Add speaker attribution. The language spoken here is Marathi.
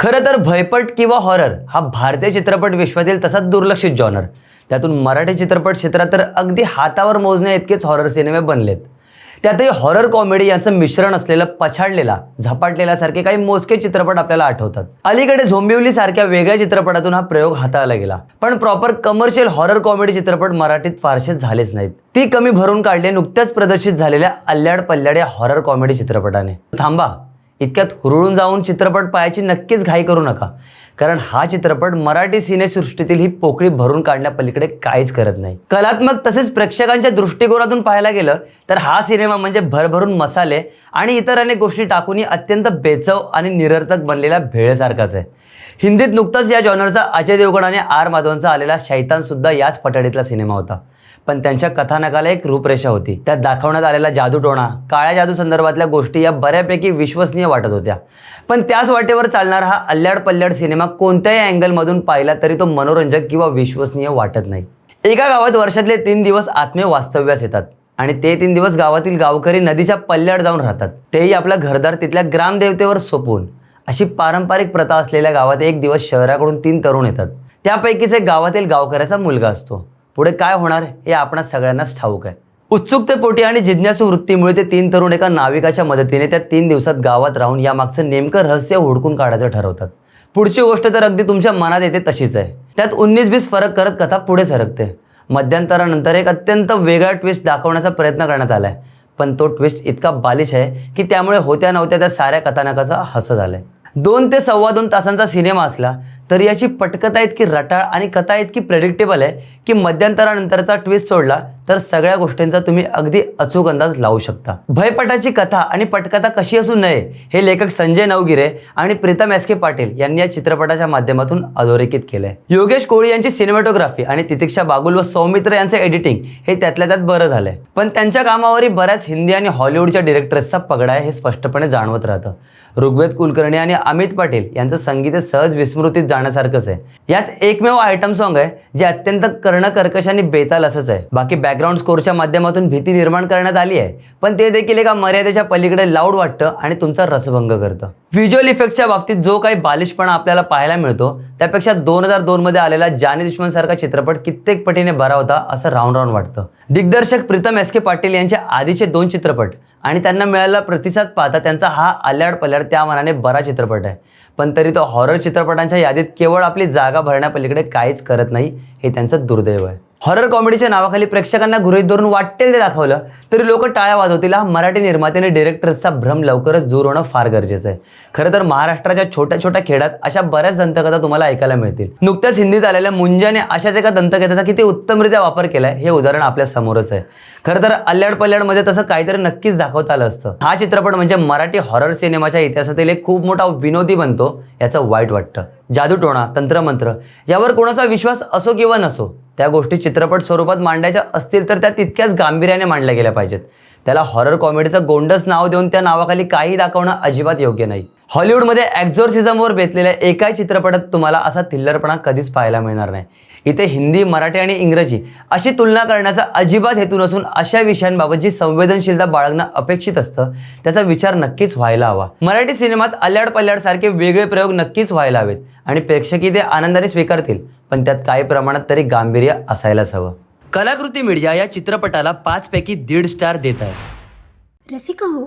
Speaker 1: खरं तर भयपट किंवा हॉरर हा भारतीय चित्रपट विश्वातील तसा दुर्लक्षित जॉनर त्यातून मराठी चित्रपट क्षेत्रात तर अगदी हातावर मोजण्या इतकेच हॉरर सिनेमे बनलेत. त्यातही हॉरर कॉमेडी यांचं मिश्रण असलेलं पछाडलेला झपाटलेल्या सारखे काही मोजके चित्रपट आपल्याला आठवतात. अलीकडे झोंबिवली सारख्या वेगळ्या चित्रपटातून हा प्रयोग हाताळला गेला. पण प्रॉपर कमर्शियल हॉरर कॉमेडी चित्रपट मराठीत फारसे झालेच नाहीत. ती कमी भरून काढले नुकत्याच प्रदर्शित झालेल्या अल्ल्याड पल्ल्याड या हॉरर कॉमेडी चित्रपटाने. थांबा. इतक्यात हुरळून जाऊन चित्रपट पाहायची नक्कीच घाई करू नका. कारण हा चित्रपट मराठी सिनेसृष्टीतील ही पोकळी भरून काढण्यापलीकडे काहीच करत नाही. कलात्मक तसेच प्रेक्षकांच्या दृष्टिकोनातून पाहायला गेलं तर हा सिनेमा म्हणजे भरभरून मसाले आणि इतर अनेक गोष्टी टाकूनही अत्यंत बेचव आणि निरर्थक बनलेल्या भेळेसारखाच आहे. हिंदीत नुकताच या जॉनरचा अजय देवगण आणि आर माधवनचा आलेला शैतान सुद्धा याच पठाडीतला सिनेमा होता. पण त्यांच्या कथानकाला एक रूपरेषा होती. त्यात दाखवण्यात आलेला जादूटोणा काळ्या जादू संदर्भातल्या गोष्टी या बऱ्यापैकी विश्वसनीय वाटत होत्या. पण त्याच वाटेवर चालणारा हा अल्ल्याड पल्ल्याड सिनेमा कोणत्याही अँगलमधून पाहिला तरी तो मनोरंजक किंवा विश्वसनीय वाटत नाही. एका गावात वर्षातले तीन दिवस आत्मे वास्तव्यास येतात आणि ते तीन दिवस गावातील गावकरी नदीच्या पल्ल्याड जाऊन राहतात. तेही आपला घरदार तिथल्या ग्रामदेवतेवर सोपवून अशी पारंपरिक प्रथा असलेल्या गावात एक दिवस शहराकडून तीन तरुण येतात. त्यापैकीच एक गावातील गावकऱ्याचा मुलगा असतो. पुढे काय होणार हे आपणा सगळ्यांनाच ठाऊक आहे. उत्सुकतेपोटी आणि जिज्ञासू वृत्तीमुळे ते तीन तरुण एका नाविकाच्या मदतीने त्या तीन दिवसात गावात राहून या मागचं नेमकं रहस्य हुडकून काढायचं ठरवतात. पुढची गोष्ट तर अगदी तुमच्या मनात येते तशीच आहे. त्यात उन्नीस बीस फरक करत कथा पुढे सरकते. मध्यंतरानंतर एक अत्यंत वेगळा ट्विस्ट दाखवण्याचा प्रयत्न करण्यात आलाय. पण तो ट्विस्ट इतका बालिश आहे की त्यामुळे होत्या नव्हत्या त्या साऱ्या कथानकाचा हस झालंय. दोन ते सव्वा दोन तासांचा सिनेमा असला तरी याची पटकथा इतकी रटाळ आणि कथा इतकी प्रेडिक्टेबल आहे की मध्यंतरानंतरचा ट्विस्ट सोडला तर सगळ्या गोष्टींचा तुम्ही अगदी अचूक अंदाज लावू शकता. भयपटाची कथा आणि पटकथा कशी असू नये हे लेखक संजय नवगिरे आणि प्रीतम एस के पाटील यांनी या चित्रपटाच्या माध्यमातून अधोरेखित केलंय. योगेश कोळी यांची सिनेमॅटोग्राफी आणि तितिक्षा बागुल व सौमित्र यांचं एडिटिंग हे त्यातल्या त्यात बरं झालंय. पण त्यांच्या कामावरही बऱ्याच हिंदी आणि हॉलिवूडच्या डिरेक्टर्सचा पगडा आहे हे स्पष्टपणे जाणवत राहतं. ऋग्वेद कुलकर्णी आणि अमित पाटील यांचं संगीत सहज विस्मृतीत जाण्यासारखंच आहे. यात एकमेव आयटम सॉन्ग आहे जे अत्यंत कर्णकर्कश आणि बेताल असंच आहे. बाकी बॅक बॅकग्राऊंड स्कोरच्या माध्यमातून भीती निर्माण करण्यात आली आहे. पण ते देखील एका मर्यादेच्या पलीकडे लाऊड वाटतं आणि तुमचा रसभंग करतं. व्हिज्युअल इफेक्टच्या बाबतीत जो काही बालिशपणा आपल्याला पाहायला मिळतो त्यापेक्षा दोन हजार दोन मध्ये आलेला जानी दुश्मन सारखा चित्रपट कित्येक पटीने बरा होता असं राऊंड राऊंड वाटतं. दिग्दर्शक प्रीतम एस के पाटील यांचे आधीचे दोन चित्रपट आणि त्यांना मिळालेला प्रतिसाद पाहता त्यांचा हा आल्याड पल्याड त्या मनाने बरा चित्रपट आहे. पण तरी तो हॉरर चित्रपटांच्या यादीत केवळ आपली जागा भरण्यापलीकडे काहीच करत नाही हे त्यांचं दुर्दैव आहे. हॉरर कॉमेडीच्या नावाखाली प्रेक्षकांना गृहित धरून वाटेल ते दाखवलं तरी लोक टाळ्या वाजवतील. हा मराठी निर्मात्याने डिरेक्टर्सचा भ्रम लवकरच दूर होणं फार गरजेचं आहे. खरं तर महाराष्ट्राच्या छोट्या छोट्या खेड्यात अशा बऱ्याच दंतकथा तुम्हाला ऐकायला मिळतील. नुकत्याच हिंदीत आलेल्या मुंजाने अशाच एका दंतकथेचा किती उत्तमरित्या वापर केलाय हे उदाहरण आपल्या समोरच आहे. खरं तर अल्ल्याड पल्ल्याडमध्ये तसं काहीतरी नक्कीच दाखवता आलं असतं. हा चित्रपट म्हणजे मराठी हॉरर सिनेमाच्या इतिहासातील एक खूप मोठा विनोदी बनतो याचं वाईट वाटतं. जादूटोणा तंत्रमंत्र यावर कोणाचा विश्वास असो किंवा नसो त्या गोष्टी चित्रपट स्वरूपात मांडायच्या असतील तर त्या तितक्याच गांभीर्याने मांडल्या गेल्या पाहिजेत. त्याला हॉरर कॉमेडीचं गोंडस नाव देऊन त्या नावाखाली काही दाखवणं अजिबात योग्य नाही. हॉलिवूडमध्ये ॲक्झॉर्सिझमवर बेतलेल्या एकाही चित्रपटात तुम्हाला असा थिल्लरपणा कधीच पाहायला मिळणार नाही. इथे हिंदी मराठी आणि इंग्रजी अशी तुलना करण्याचा अजिबात हेतू नसून अशा विषयांबाबत जी संवेदनशीलता बाळगणं अपेक्षित असतं. त्याचा विचार नक्कीच व्हायला हवा. मराठी सिनेमात अल्याड पल्याड सारखे वेगळे प्रयोग नक्कीच व्हायला हवेत आणि प्रेक्षकही ते आनंदाने स्वीकारतील पण त्यात काही प्रमाणात तरी गांभीर्य असायलाच हवं. कलाकृती मीडिया या चित्रपटाला पाच पैकी दीड स्टार देत आहे.
Speaker 2: रसिका हो